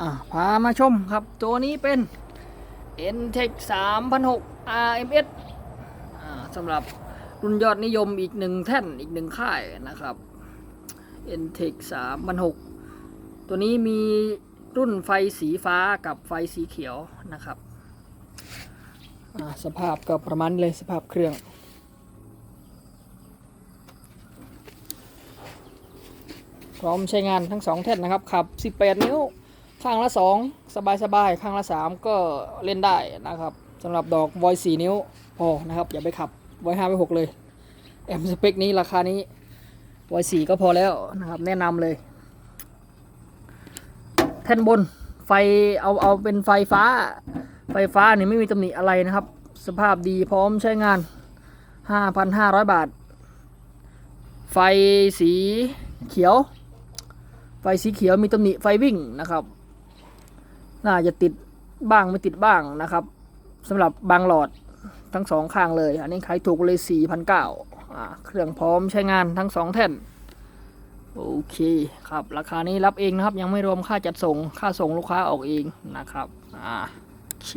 อะพามาชมครับ ตัวนี้เป็น N-Tech 3006 RMS สำหรับรุ่นยอดนิยมอีกหนึ่งแท่นอีกหนึ่งค่ายนะครับ N-Tech 3006 ตัวนี้มีรุ่นไฟสีฟ้ากับไฟสีเขียวนะครับสภาพก็ประมาณเลยสภาพเครื่อง พร้อมใช้งานทั้งสองแท่นนะครับขับ 18 นิ้ว ข้างละ 2 สบายๆข้างละ 3 ก็เล่นได้นะครับสำหรับดอกวอย4นิ้วพอนะครับอย่าไปขับวอย5ไป6เลยแอมสเปคนี้ราคานี้วอย4ก็พอแล้วนะครับแนะนำเลย แท่นบนไฟเอาเอาเป็นไฟฟ้า ไฟฟ้านี่ไม่มีตำหนิอะไรนะครับ สภาพดีพร้อมใช้งาน 5,500 บาท ไฟสีเขียว ไฟสีเขียวมีตำหนิไฟวิ่งนะครับ น่าจะติดบ้างไม่ติดบ้างนะครับสำหรับบางหลอดทั้งสองข้างเลย อันนี้ขายถูกเลย4,900อ่าเครื่องพร้อมใช้งานทั้งสองแท่น โอเคครับ ราคานี้รับเองนะครับ ยังไม่รวมค่าจัดส่ง ค่าส่งลูกค้าออกเองนะครับ อ่าโอเค